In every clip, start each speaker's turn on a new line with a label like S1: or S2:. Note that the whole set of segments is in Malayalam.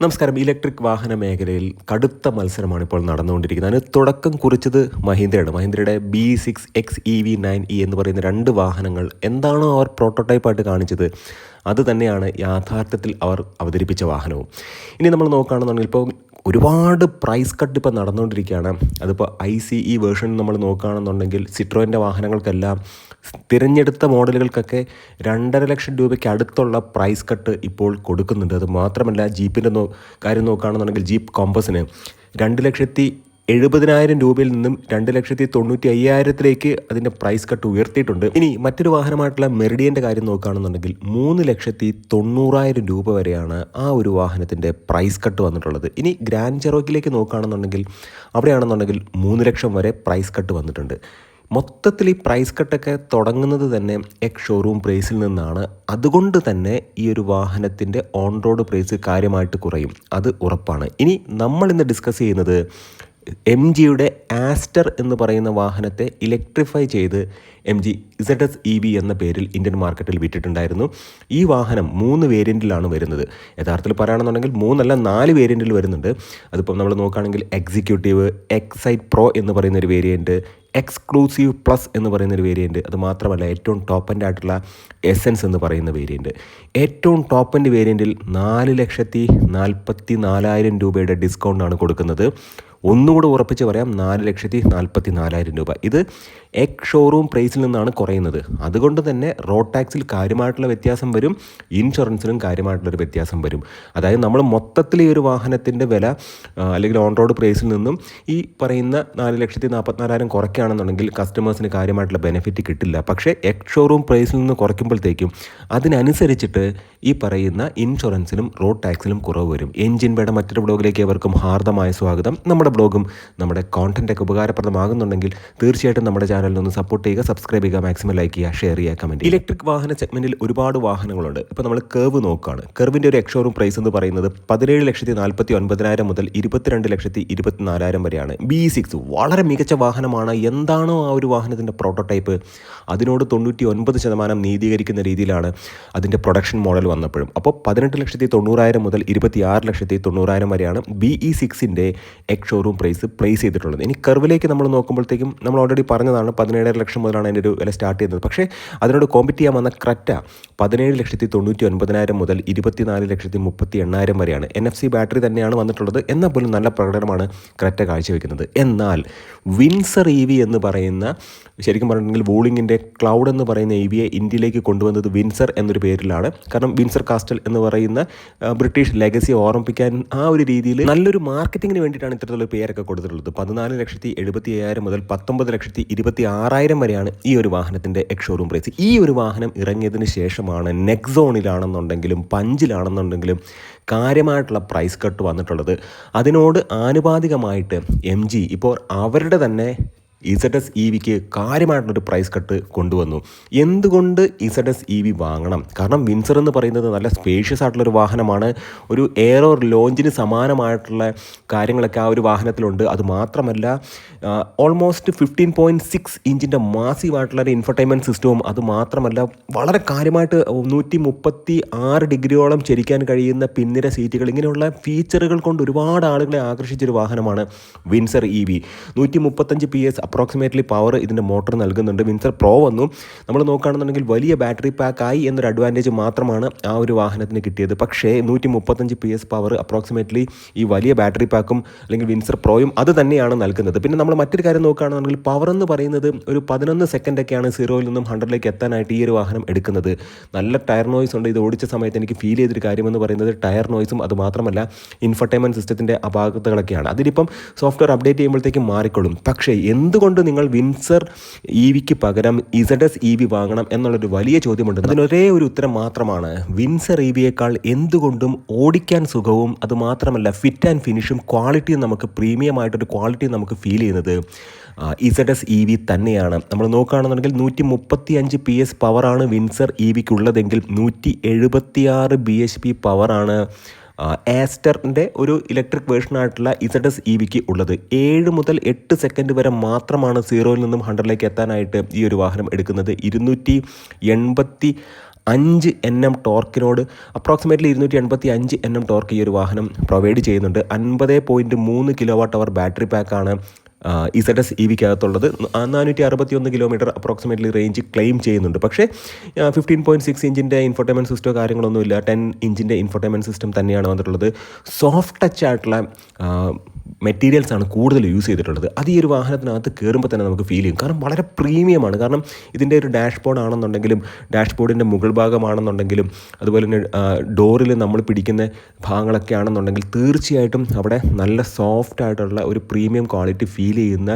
S1: നമസ്കാരം. ഇലക്ട്രിക് വാഹന മേഖലയിൽ കടുത്ത മത്സരമാണ് ഇപ്പോൾ നടന്നുകൊണ്ടിരിക്കുന്നത്. അതിന് തുടക്കം കുറിച്ചത് മഹീന്ദ്രയാണ്. മഹീന്ദ്രയുടെ B six X E V nine E എന്ന് പറയുന്ന രണ്ട് വാഹനങ്ങൾ എന്താണോ അവർ പ്രോട്ടോടൈപ്പായിട്ട് കാണിച്ചത് അത് തന്നെയാണ് യാഥാർത്ഥ്യത്തിൽ അവർ അവതരിപ്പിച്ച വാഹനവും. ഇനി നമ്മൾ നോക്കുകയാണെന്നുണ്ടെങ്കിൽ ഇപ്പോൾ ഒരുപാട് പ്രൈസ് കട്ട് ഇപ്പോൾ നടന്നുകൊണ്ടിരിക്കുകയാണ്. അതിപ്പോൾ ഐ സി ഇ വേർഷൻ നമ്മൾ നോക്കുകയാണെന്നുണ്ടെങ്കിൽ സിട്രോയിന്റെ വാഹനങ്ങൾക്കെല്ലാം തിരഞ്ഞെടുത്ത മോഡലുകൾക്കൊക്കെ രണ്ടര ലക്ഷം രൂപയ്ക്ക് അടുത്തുള്ള പ്രൈസ് കട്ട് ഇപ്പോൾ കൊടുക്കുന്നുണ്ട്. അത് മാത്രമല്ല ജീപ്പിന്റെ നോ കാര്യം നോക്കുകയാണെന്നുണ്ടെങ്കിൽ ജീപ്പ് കോമ്പസിന് രണ്ട് ലക്ഷത്തി എഴുപതിനായിരം രൂപയിൽ നിന്നും രണ്ട് ലക്ഷത്തി തൊണ്ണൂറ്റി അയ്യായിരത്തിലേക്ക് അതിന്റെ പ്രൈസ് കട്ട് ഉയർത്തിയിട്ടുണ്ട്. ഇനി മറ്റൊരു വാഹനമായിട്ടുള്ള മെറിഡിയന്റെ കാര്യം നോക്കുകയാണെന്നുണ്ടെങ്കിൽ മൂന്ന് ലക്ഷത്തി തൊണ്ണൂറായിരം രൂപ വരെയാണ് ആ ഒരു വാഹനത്തിന്റെ പ്രൈസ് കട്ട് വന്നിട്ടുള്ളത്. ഇനി ഗ്രാൻഡ് ചെറോക്കിലേക്ക് നോക്കുകയാണെന്നുണ്ടെങ്കിൽ അവിടെയാണെന്നുണ്ടെങ്കിൽ മൂന്ന് ലക്ഷം വരെ പ്രൈസ് കട്ട് വന്നിട്ടുണ്ട്. മൊത്തത്തിൽ ഈ പ്രൈസ് കട്ടൊക്കെ തുടങ്ങുന്നത് തന്നെ എക് ഷോറൂം പ്രൈസിൽ നിന്നാണ്. അതുകൊണ്ട് തന്നെ ഈ ഒരു വാഹനത്തിന്റെ ഓൺ റോഡ് പ്രൈസ് കാര്യമായിട്ട് കുറയും. അത് ഉറപ്പാണ്. ഇനി നമ്മൾ ഇന്ന് ഡിസ്കസ് ചെയ്യുന്നത് എം ജിയുടെ ആസ്റ്റർ എന്ന് പറയുന്ന വാഹനത്തെ ഇലക്ട്രിഫൈ ചെയ്ത് M G Z S E B എന്ന പേരിൽ ഇന്ത്യൻ മാർക്കറ്റിൽ വിറ്റിട്ടുണ്ടായിരുന്നു. ഈ വാഹനം മൂന്ന് വേരിയന്റിലാണ് വരുന്നത്. യഥാർത്ഥത്തിൽ പറയുകയാണെന്നുണ്ടെങ്കിൽ മൂന്നല്ല നാല് വേരിയന്റിൽ വരുന്നുണ്ട്. അതിപ്പം നമ്മൾ നോക്കുകയാണെങ്കിൽ എക്സിക്യൂട്ടീവ് എക്സൈറ്റ് പ്രോ എന്ന് പറയുന്ന ഒരു വേരിയന്റ് എക്സ്ക്ലൂസീവ് പ്ലസ് എന്ന് പറയുന്ന ഒരു വേരിയന്റ് അത് മാത്രമല്ല ഏറ്റവും ടോപ്പ് എൻഡ് ആയിട്ടുള്ള എസെൻസ് എന്ന് പറയുന്ന വേരിയന്റ് ഏറ്റവും ടോപ്പ് എൻഡ് വേരിയന്റിൽ നാല് ലക്ഷത്തി നാൽപ്പത്തി നാലായിരം രൂപയുടെ ഡിസ്കൗണ്ടാണ് കൊടുക്കുന്നത്. ഒന്നുകൂടെ ഉറപ്പിച്ച് പറയാം നാല് ലക്ഷത്തി നാൽപ്പത്തി നാലായിരം രൂപ. ഇത് എക് ഷോറൂം പ്രൈസിൽ നിന്നാണ് കുറയുന്നത്. അതുകൊണ്ട് തന്നെ റോഡ് ടാക്സിൽ കാര്യമായിട്ടുള്ള വ്യത്യാസം വരും ഇൻഷുറൻസിലും കാര്യമായിട്ടുള്ളൊരു വ്യത്യാസം വരും. അതായത് നമ്മൾ മൊത്തത്തിൽ ഈ ഒരു വാഹനത്തിന്റെ വില അല്ലെങ്കിൽ ഓൺ റോഡ് പ്രൈസിൽ നിന്നും ഈ പറയുന്ന നാല് ലക്ഷത്തി നാൽപ്പത്തിനാലായിരം കുറയ്ക്കുകയാണെന്നുണ്ടെങ്കിൽ കസ്റ്റമേഴ്സിന് കാര്യമായിട്ടുള്ള ബെനിഫിറ്റ് കിട്ടില്ല. പക്ഷേ എക് ഷോറൂം പ്രൈസിൽ നിന്ന് കുറയ്ക്കുമ്പോഴത്തേക്കും അതിനനുസരിച്ചിട്ട് ഈ പറയുന്ന ഇൻഷുറൻസിലും റോഡ് ടാക്സിലും കുറവ് വരും. എൻജിൻ വേട മറ്റൊരു ബ്ലോഗിലേക്ക് അവർക്കും ഹാർദമായ സ്വാഗതം. നമ്മുടെ ബ്ലോഗും നമ്മുടെ കോണ്ടന്റൊക്കെ ഉപകാരപ്രദമാകുന്നുണ്ടെങ്കിൽ തീർച്ചയായിട്ടും നമ്മുടെ ചാനലിൽ ഒന്ന് സപ്പോർട്ട് ചെയ്യുക സബ്സ്ക്രൈബ് ചെയ്യുക മാക്സിമം ലൈക്ക് ചെയ്യുക ഷെയർ ചെയ്യുക കമന്റ് ഇലക്ട്രിക് വാഹന സെഗ്മെന്റിൽ ഒരുപാട് വാഹനങ്ങളുണ്ട്. ഇപ്പോൾ നമ്മൾ കർവ് നോക്കുകയാണ് കർവിന്റെ ഒരു എക്സോറൂം പ്രൈസ് എന്ന് പറയുന്നത് പതിനേഴ് ലക്ഷത്തി നാൽപ്പത്തി ഒൻപതിനായിരം മുതൽ ഇരുപത്തിരണ്ട് ലക്ഷത്തി ഇരുപത്തിനാലായിരം വരെയാണ്. ബി സിക്സ് വളരെ മികച്ച വാഹനമാണ്. എന്താണോ ആ ഒരു വാഹനത്തിന്റെ പ്രോട്ടോടൈപ്പ് അതിനോട് തൊണ്ണൂറ്റി ഒൻപത് ശതമാനം നീതീകരിക്കുന്ന രീതിയിലാണ് അതിന്റെ പ്രൊഡക്ഷൻ മോഡൽ വന്നപ്പോഴും. അപ്പോൾ പതിനെട്ട് ലക്ഷത്തി തൊണ്ണൂറായിരം മുതൽ ഇരുപത്തി ആറ് ലക്ഷത്തി തൊണ്ണൂറായിരം വരെയാണ് ബി ഇ സിക്സിന്റെ എക്സ് ഷോറൂം പ്രൈസ് പ്ലേസ് ചെയ്തിട്ടുള്ളത്. ഇനി കർവിലേക്ക് നമ്മൾ നോക്കുമ്പോഴത്തേക്കും നമ്മൾ ഓൾറെഡി പറഞ്ഞതാണ് പതിനേഴര ലക്ഷം മുതലാണ് അതിന്റെ ഒരു വില സ്റ്റാർട്ട് ചെയ്യുന്നത്. പക്ഷേ അതിനോട് കോമ്പറ്റ് ചെയ്യാൻ വന്ന ക്രറ്റ പതിനേഴ് ലക്ഷത്തി തൊണ്ണൂറ്റി ഒൻപതിനായിരം മുതൽ ഇരുപത്തിനാല് ലക്ഷത്തി മുപ്പത്തി എണ്ണായിരം വരെയാണ്. എൻ എഫ് സി ബാറ്ററി തന്നെയാണ് വന്നിട്ടുള്ളത്. എന്നാൽ പോലും നല്ല പ്രകടനമാണ് ക്രറ്റ കാഴ്ചവെക്കുന്നത്. എന്നാൽ വിൻസർ ഇ വി എന്ന് പറയുന്ന ശരിക്കും പറഞ്ഞിട്ടുണ്ടെങ്കിൽ വൂളിങ്ങിന്റെ ക്ലൗഡ് എന്ന് പറയുന്ന ഇ വിയെ ഇന്ത്യയിലേക്ക് കൊണ്ടുവന്നത് വിൻസർ എന്നൊരു പേരിലാണ്. കാരണം വിൻസർ കാസ്റ്റൽ എന്ന് പറയുന്ന ബ്രിട്ടീഷ് ലെഗസി ഓർമ്മിപ്പിക്കാൻ ആ ഒരു രീതിയിൽ നല്ലൊരു മാർക്കറ്റിങ്ങിന് വേണ്ടിയിട്ടാണ് ഇത്തരത്തിലുള്ള പേരൊക്കെ കൊടുത്തിട്ടുള്ളത്. പതിനാല് ലക്ഷത്തി എഴുപത്തി അയ്യായിരം മുതൽ പത്തൊമ്പത് ലക്ഷത്തി ഇരുപത്തി ആറായിരം വരെയാണ് ഈ ഒരു വാഹനത്തിന്റെ എക്ഷോറൂം പ്രൈസ് ഈ ഒരു വാഹനം ഇറങ്ങിയതിന് ശേഷമാണ് നെക്സോണിലാണെന്നുണ്ടെങ്കിലും പഞ്ചിലാണെന്നുണ്ടെങ്കിലും കാര്യമായിട്ടുള്ള പ്രൈസ് കട്ട് വന്നിട്ടുള്ളത്. അതിനോട് ആനുപാതികമായിട്ട് എം ജി ഇപ്പോൾ അവരുടെ തന്നെ ഇസഡ് എസ് ഇ വിക്ക് കാര്യമായിട്ടുള്ളൊരു പ്രൈസ് കട്ട് കൊണ്ടുവന്നു. എന്തുകൊണ്ട് ഇസഡ് എസ് ഇ വി വാങ്ങണം? കാരണം വിൻസർ എന്ന് പറയുന്നത് നല്ല സ്പേഷ്യസ് ആയിട്ടുള്ളൊരു വാഹനമാണ്. ഒരു എയറോ ലോഞ്ചിന് സമാനമായിട്ടുള്ള കാര്യങ്ങളൊക്കെ ആ ഒരു വാഹനത്തിലുണ്ട്. അത് മാത്രമല്ല ഓൾമോസ്റ്റ് ഫിഫ്റ്റീൻ പോയിന്റ് സിക്സ് ഇഞ്ചിന്റെ മാസീവായിട്ടുള്ള ഒരു ഇൻഫർടൈൻമെന്റ് സിസ്റ്റവും അത് മാത്രമല്ല വളരെ കാര്യമായിട്ട് നൂറ്റി മുപ്പത്തി ആറ് ഡിഗ്രിയോളം ചരിക്കാൻ കഴിയുന്ന പിന്നിര സീറ്റുകൾ. ഇങ്ങനെയുള്ള ഫീച്ചറുകൾ കൊണ്ട് ഒരുപാട് ആളുകളെ ആകർഷിച്ചൊരു വാഹനമാണ് വിൻസർ ഇ വി നൂറ്റി മുപ്പത്തഞ്ച് പി എസ് അപ്രോക്സിമേറ്റ്ലി പവർ ഇതിന്റെ മോട്ടർ നൽകുന്നുണ്ട്. വിൻസർ പ്രോ വന്നു. നമ്മൾ നോക്കുകയാണെന്നുണ്ടെങ്കിൽ വലിയ ബാറ്ററി പാക്കായി എന്നൊരു അഡ്വാന്റേജ് മാത്രമാണ് ആ ഒരു വാഹനത്തിന് കിട്ടിയത്. പക്ഷേ നൂറ്റി മുപ്പത്തഞ്ച് പി എസ് പവർ അപ്രോക്സിമേറ്റ്ലി ഈ വലിയ ബാറ്ററി പാക്കും അല്ലെങ്കിൽ വിൻസർ പ്രോയും അത് തന്നെയാണ് നൽകുന്നത്. പിന്നെ നമ്മൾ മറ്റൊരു കാര്യം നോക്കുകയാണെന്നുണ്ടെങ്കിൽ പവർ എന്ന് പറയുന്നത് ഒരു പതിനൊന്ന് സെക്കൻഡൊക്കെയാണ് സീറോയിൽ നിന്നും ഹൺഡ്രഡിലേക്ക് എത്താനായിട്ട് ഈ ഒരു വാഹനം എടുക്കുന്നത്. നല്ല ടയർ നോയ്സ് ഉണ്ട്. ഇത് ഓടിച്ച സമയത്ത് എനിക്ക് ഫീൽ ചെയ്തൊരു കാര്യമെന്ന് പറയുന്നത് ടയർ നോയ്സും അത് മാത്രമല്ല ഇൻഫർടൈൻമെന്റ് സിസ്റ്റത്തിന്റെ അപാകതകളൊക്കെയാണ്. അതിനിപ്പം സോഫ്റ്റ്വെയർ അപ്ഡേറ്റ് ചെയ്യുമ്പോഴത്തേക്കും മാറിക്കൊള്ളും. പക്ഷേ എന്തുകൊണ്ട് നിങ്ങൾ വിൻസർ ഇ വിക്ക് പകരം ഇസഡ് എസ് ഇ വി വാങ്ങണം എന്നുള്ളൊരു വലിയ ചോദ്യമുണ്ട്. അതിനൊരേ ഒരു ഉത്തരം മാത്രമാണ്. വിൻസർ ഇ വിയേക്കാൾ എന്തുകൊണ്ടും ഓടിക്കാൻ സുഖവും അതുമാത്രമല്ല ഫിറ്റ് ആൻഡ് ഫിനിഷും ക്വാളിറ്റിയും നമുക്ക് പ്രീമിയമായിട്ടൊരു ക്വാളിറ്റി നമുക്ക് ഫീൽ ചെയ്യുന്നത് ഇസഡ് എസ് ഇ വി തന്നെയാണ്. നമ്മൾ നോക്കുകയാണെന്നുണ്ടെങ്കിൽ നൂറ്റി മുപ്പത്തി അഞ്ച് പി എസ് പവറാണ് വിൻസർ ഇ വിക്ക് ഉള്ളതെങ്കിൽ നൂറ്റി എഴുപത്തിയാറ് ബി എച്ച് പി പവറാണ് ആസ്റ്ററിന്റെ ഒരു ഇലക്ട്രിക് വേർഷനായിട്ടുള്ള ഇസഡ് എസ് ഇ വിക്ക് ഉള്ളത്. ഏഴ് മുതൽ എട്ട് സെക്കൻഡ് വരെ മാത്രമാണ് സീറോയിൽ നിന്നും ഹൺഡ്രഡിലേക്ക് എത്താനായിട്ട് ഈ ഒരു വാഹനം എടുക്കുന്നത്. ഇരുന്നൂറ്റി എൺപത്തി അഞ്ച് എൻ എം ടോർക്കിനോട് അപ്രോക്സിമേറ്റ്ലി ഇരുന്നൂറ്റി എൺപത്തി അഞ്ച് എൻ എം ടോർക്ക് ഈ ഒരു വാഹനം പ്രൊവൈഡ് ചെയ്യുന്നുണ്ട്. അൻപത് പോയിന്റ് മൂന്ന് കിലോ വാട്ട് അവർ ബാറ്ററി പാക്കാണ് ഇസഡ് എസ് ഇ വിക്കകത്തുള്ളത് നാനൂറ്റി അറുപത്തി ഒന്ന് കിലോമീറ്റർ അപ്രോക്സിമേറ്റ്ലി റേഞ്ച് ക്ലെയിം ചെയ്യുന്നുണ്ട്. പക്ഷേ ഫിഫ്റ്റീൻ പോയിന്റ് സിക്സ് ഇഞ്ചിന്റെ ഇൻഫോർട്ടൈൻമെന്റ് സിസ്റ്റോ കാര്യങ്ങളൊന്നുമില്ല. ടെൻ ഇഞ്ചിന്റെ ഇൻഫോർട്ടൈൻമെന്റ് സിസ്റ്റം തന്നെയാണ് വന്നിട്ടുള്ളത്. സോഫ്റ്റ് ടച്ച് ആയിട്ടുള്ള മെറ്റീരിയൽസ് ആണ് കൂടുതൽ യൂസ് ചെയ്തിട്ടുള്ളത്. അത് ഈ ഒരു വാഹനത്തിനകത്ത് കയറുമ്പോൾ തന്നെ നമുക്ക് ഫീൽ ചെയ്യും. കാരണം വളരെ പ്രീമിയമാണ് കാരണം ഇതിന്റെ ഒരു ഡാഷ് ബോർഡ് ആണെന്നുണ്ടെങ്കിലും ഡാഷ് ബോർഡിന്റെ മുകൾ ഭാഗമാണെന്നുണ്ടെങ്കിലും അതുപോലെ തന്നെ ഡോറിൽ നമ്മൾ പിടിക്കുന്ന ഭാഗങ്ങളൊക്കെ ആണെന്നുണ്ടെങ്കിൽ തീർച്ചയായിട്ടും അവിടെ നല്ല സോഫ്റ്റ് ആയിട്ടുള്ള ഒരു പ്രീമിയം ക്വാളിറ്റി ഫീൽ ചെയ്യുന്ന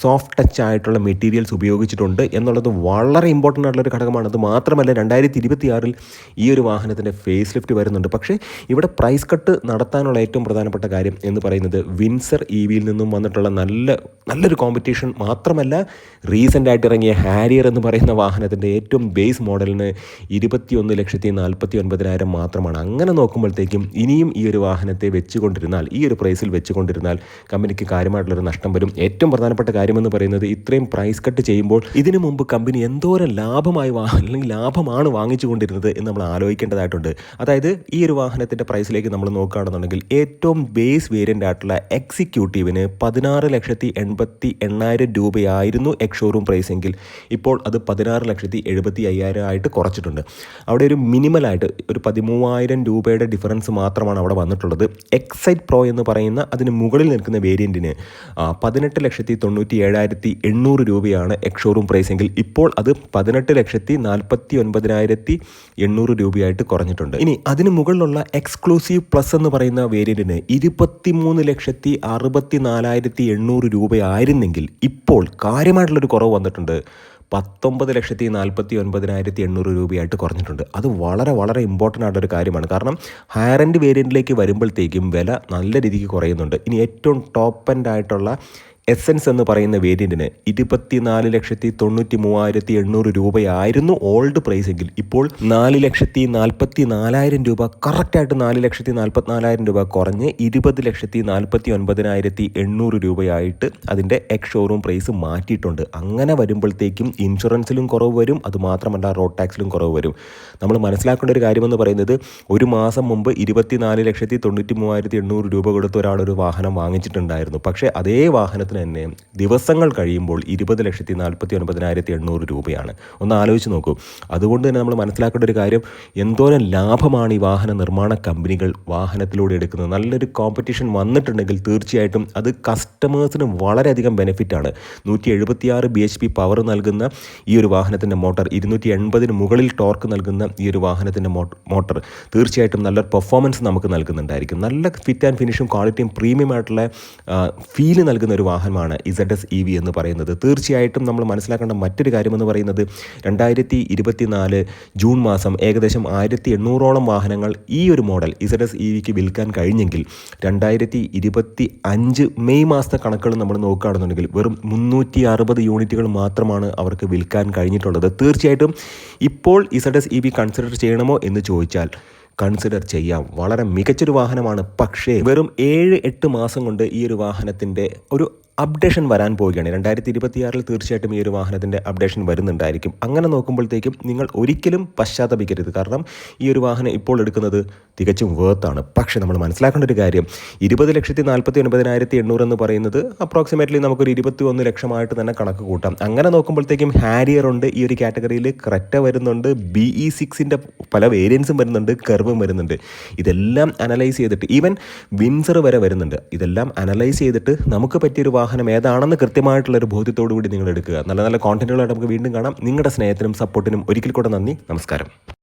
S1: സോഫ്റ്റ് ടച്ച് ആയിട്ടുള്ള മെറ്റീരിയൽസ് ഉപയോഗിച്ചിട്ടുണ്ട് എന്നുള്ളത് വളരെ ഇമ്പോർട്ടന്റ് ആയിട്ടുള്ള ഒരു ഘടകമാണ്. അത് മാത്രമല്ല രണ്ടായിരത്തി ഇരുപത്തി ആറിൽ ഈ ഒരു വാഹനത്തിന്റെ ഫേസ് ലിഫ്റ്റ് വരുന്നുണ്ട്. പക്ഷേ ഇവിടെ പ്രൈസ് കട്ട് നടത്താനുള്ള ഏറ്റവും പ്രധാനപ്പെട്ട കാര്യം എന്ന് പറയുന്നത് വിൻസർ ഇ വിയിൽ നിന്നും വന്നിട്ടുള്ള നല്ല നല്ലൊരു കോമ്പറ്റീഷൻ മാത്രമല്ല റീസെന്റായിട്ട് ഇറങ്ങിയ ഹാരിയർ എന്ന് പറയുന്ന വാഹനത്തിന്റെ ഏറ്റവും ബേസ് മോഡലിന് ഇരുപത്തി ലക്ഷത്തി നാൽപ്പത്തി ഒൻപതിനായിരം മാത്രമാണ്. അങ്ങനെ നോക്കുമ്പോഴത്തേക്കും ഇനിയും ഈ ഒരു വാഹനത്തെ വെച്ചുകൊണ്ടിരുന്നാൽ ഈ ഒരു പ്രൈസിൽ വെച്ചുകൊണ്ടിരുന്നാൽ കമ്പനിക്ക് കാര്യമായിട്ടുള്ളൊരു നഷ്ടം വരും. ഏറ്റവും പ്രധാനപ്പെട്ട കാര്യമെന്ന് പറയുന്നത് ഇത്രയും പ്രൈസ് കട്ട് ചെയ്യുമ്പോൾ ഇതിനു മുമ്പ് കമ്പനി എന്തോരം ലാഭമായി അല്ലെങ്കിൽ ലാഭമാണ് വാങ്ങിച്ചു കൊണ്ടിരുന്നത് എന്ന് നമ്മൾ ആലോചിക്കേണ്ടതായിട്ടുണ്ട്. അതായത് ഈ ഒരു വാഹനത്തിന്റെ പ്രൈസിലേക്ക് നമ്മൾ നോക്കുകയാണെന്നുണ്ടെങ്കിൽ ഏറ്റവും ബേസ് വേരിയന്റ് ആയിട്ടുള്ള എക്സിക്യൂട്ടീവിന് പതിനാറ് ലക്ഷത്തി എൺപത്തി എണ്ണായിരം രൂപയായിരുന്നു എക്സ് ഷോറൂം പ്രൈസ് എങ്കിൽ. ഇപ്പോൾ അത് പതിനാറ് ലക്ഷത്തി എഴുപത്തി അയ്യായിരം ആയിട്ട് കുറച്ചിട്ടുണ്ട്. അവിടെ ഒരു മിനിമലായിട്ട് ഒരു പതിമൂവായിരം രൂപയുടെ ഡിഫറൻസ് മാത്രമാണ് അവിടെ വന്നിട്ടുള്ളത്. എക്സൈറ്റ് പ്രോ എന്ന് പറയുന്ന അതിന് മുകളിൽ നിൽക്കുന്ന വേരിയന്റിന് പതിനെട്ട് ലക്ഷത്തി തൊണ്ണൂറ്റി ഏഴായിരത്തി എണ്ണൂറ് രൂപയാണ് എക്ഷോറൂം പ്രൈസ് എങ്കിൽ ഇപ്പോൾ അത് പതിനെട്ട് ലക്ഷത്തി നാൽപ്പത്തി ഒൻപതിനായിരത്തി എണ്ണൂറ് രൂപയായിട്ട് കുറഞ്ഞിട്ടുണ്ട്. ഇനി അതിന് മുകളിലുള്ള എക്സ്ക്ലൂസീവ് പ്ലസ് എന്ന് പറയുന്ന വേരിയന്റിന് ഇരുപത്തി മൂന്ന് ലക്ഷത്തി അറുപത്തി നാലായിരത്തി എണ്ണൂറ് രൂപയായിരുന്നെങ്കിൽ ഇപ്പോൾ കാര്യമായിട്ടുള്ളൊരു കുറവ് വന്നിട്ടുണ്ട്. പത്തൊമ്പത് ലക്ഷത്തി നാൽപ്പത്തി ഒൻപതിനായിരത്തി എണ്ണൂറ് രൂപയായിട്ട് കുറഞ്ഞിട്ടുണ്ട്. അത് വളരെ വളരെ ഇമ്പോർട്ടന്റ് ആയിട്ടൊരു കാര്യമാണ്. കാരണം ഹയർ എൻഡ് വേരിയന്റിലേക്ക് വരുമ്പോഴത്തേക്കും വില നല്ല രീതിക്ക് കുറയുന്നുണ്ട്. ഇനി ഏറ്റവും ടോപ്പ് എൻഡ് ആയിട്ടുള്ള എസെൻസ് എന്ന് പറയുന്ന വേരിയന്റിന് ഇരുപത്തിനാല് ലക്ഷത്തി തൊണ്ണൂറ്റി മൂവായിരത്തി എണ്ണൂറ് രൂപയായിരുന്നു ഓൾഡ് പ്രൈസ് എങ്കിൽ. ഇപ്പോൾ നാല് ലക്ഷത്തി നാൽപ്പത്തി നാലായിരം രൂപ കറക്റ്റായിട്ട് നാല് ലക്ഷത്തി നാൽപ്പത്തിനാലായിരം രൂപ കുറഞ്ഞ് ഇരുപത് ലക്ഷത്തി നാൽപ്പത്തി ഒൻപതിനായിരത്തി എണ്ണൂറ് രൂപയായിട്ട് അതിന്റെ എക്സ് ഷോറൂം പ്രൈസ് മാറ്റിയിട്ടുണ്ട്. അങ്ങനെ വരുമ്പോഴത്തേക്കും ഇൻഷുറൻസിലും കുറവ് വരും അതുമാത്രമല്ല റോഡ് ടാക്സിലും കുറവ് വരും. നമ്മൾ മനസ്സിലാക്കേണ്ട ഒരു കാര്യമെന്ന് പറയുന്നത് ഒരു മാസം മുമ്പ് ഇരുപത്തിനാല് ലക്ഷത്തി തൊണ്ണൂറ്റി മൂവായിരത്തി എണ്ണൂറ് രൂപ കൊടുത്ത് ഒരാളൊരു വാഹനം വാങ്ങിച്ചിട്ടുണ്ടായിരുന്നു. പക്ഷേ അതേ വാഹനത്തിന് തന്നെ ദിവസങ്ങൾ കഴിയുമ്പോൾ ഇരുപത് ലക്ഷത്തി നാൽപ്പത്തി ഒൻപതിനായിരത്തി എണ്ണൂറ് രൂപയാണ്. ഒന്ന് ആലോചിച്ച് നോക്കൂ. അതുകൊണ്ട് തന്നെ നമ്മൾ മനസ്സിലാക്കേണ്ട ഒരു കാര്യം എന്തോരം ലാഭമാണ് ഈ വാഹന നിർമ്മാണ കമ്പനികൾ വാഹനത്തിലൂടെ എടുക്കുന്നത്. നല്ലൊരു കോമ്പറ്റീഷൻ വന്നിട്ടുണ്ടെങ്കിൽ തീർച്ചയായിട്ടും അത് കസ്റ്റമേഴ്സിന് വളരെയധികം ബെനിഫിറ്റാണ് നൂറ്റി എഴുപത്തിയാറ് ബി എച്ച് പി പവർ നൽകുന്ന ഈ ഒരു വാഹനത്തിന്റെ മോട്ടർ ഇരുന്നൂറ്റി എൺപതിന് മുകളിൽ ടോർക്ക് നൽകുന്ന ഈ ഒരു വാഹനത്തിന്റെ മോട്ടർ തീർച്ചയായിട്ടും നല്ലൊരു പെർഫോമൻസ് നമുക്ക് നൽകുന്നുണ്ടായിരിക്കും. നല്ല ഫിറ്റ് ആൻഡ് ഫിനിഷും ക്വാളിറ്റിയും പ്രീമിയം ആയിട്ടുള്ള ഫീൽ നൽകുന്ന ഒരു വാഹനമാണ് ഇസഡ് എസ് ഇ വി എന്ന് പറയുന്നത്. തീർച്ചയായിട്ടും നമ്മൾ മനസ്സിലാക്കേണ്ട മറ്റൊരു കാര്യമെന്ന് പറയുന്നത് രണ്ടായിരത്തി ഇരുപത്തി നാല് ജൂൺ മാസം ഏകദേശം ആയിരത്തി എണ്ണൂറോളം വാഹനങ്ങൾ ഈ ഒരു model Z S E V വിൽക്കാൻ കഴിഞ്ഞെങ്കിൽ രണ്ടായിരത്തി ഇരുപത്തി അഞ്ച് മെയ് മാസത്തെ കണക്കുകൾ നമ്മൾ നോക്കുകയാണെന്നുണ്ടെങ്കിൽ വെറും മുന്നൂറ്റി അറുപത് യൂണിറ്റുകൾ മാത്രമാണ് അവർക്ക് വിൽക്കാൻ കഴിഞ്ഞിട്ടുള്ളത്. തീർച്ചയായിട്ടും ഇപ്പോൾ Z S E V consider ചെയ്യണമോ എന്ന് ചോദിച്ചാൽ കൺസിഡർ ചെയ്യാം. വളരെ മികച്ചൊരു വാഹനമാണ്. പക്ഷേ വെറും ഏഴ് എട്ട് മാസം കൊണ്ട് ഈ ഒരു വാഹനത്തിന്റെ ഒരു അപ്ഡേഷൻ വരാൻ പോവുകയാണ്. രണ്ടായിരത്തി ഇരുപത്തിയാറിൽ തീർച്ചയായിട്ടും ഈ ഒരു വാഹനത്തിന്റെ അപ്ഡേഷൻ വരുന്നുണ്ടായിരിക്കും. അങ്ങനെ നോക്കുമ്പോഴത്തേക്കും നിങ്ങൾ ഒരിക്കലും പശ്ചാത്തപിക്കരുത്. കാരണം ഈ ഒരു വാഹനം ഇപ്പോൾ എടുക്കുന്നത് തികച്ചും വേർത്താണ് പക്ഷേ നമ്മൾ മനസ്സിലാക്കേണ്ട ഒരു കാര്യം ഇരുപത് ലക്ഷത്തി നാൽപ്പത്തി ഒൻപതിനായിരത്തി എണ്ണൂറ് എന്ന് പറയുന്നത് അപ്രോക്സിമേറ്റ്ലി നമുക്കൊരു ഇരുപത്തി ഒന്ന് ലക്ഷമായിട്ട് തന്നെ കണക്ക് കൂട്ടാം. അങ്ങനെ നോക്കുമ്പോഴത്തേക്കും ഹാരിയർ ഉണ്ട് ഈ ഒരു കാറ്റഗറിയിൽ ക്രെറ്റ വരുന്നുണ്ട് ബി ഇ സിക്സിന്റെ പല വേരിയൻസും വരുന്നുണ്ട് കർവും വരുന്നുണ്ട്. ഇതെല്ലാം അനലൈസ് ചെയ്തിട്ട് ഈവൻ വിൻസർ വരെ വരുന്നുണ്ട്. ഇതെല്ലാം അനലൈസ് ചെയ്തിട്ട് നമുക്ക് പറ്റിയൊരു വാഹനം ഏതാണെന്ന് കൃത്യമായിട്ടുള്ളൊരു ബോധ്യത്തോടു കൂടി നിങ്ങൾ എടുക്കുക. നല്ല നല്ല കോണ്ടന്റുകളായിട്ട് നമുക്ക് വീണ്ടും കാണാം. നിങ്ങളുടെ സ്നേഹത്തിനും സപ്പോർട്ടിനും ഒരിക്കൽ കൂടെ നന്ദി. നമസ്കാരം.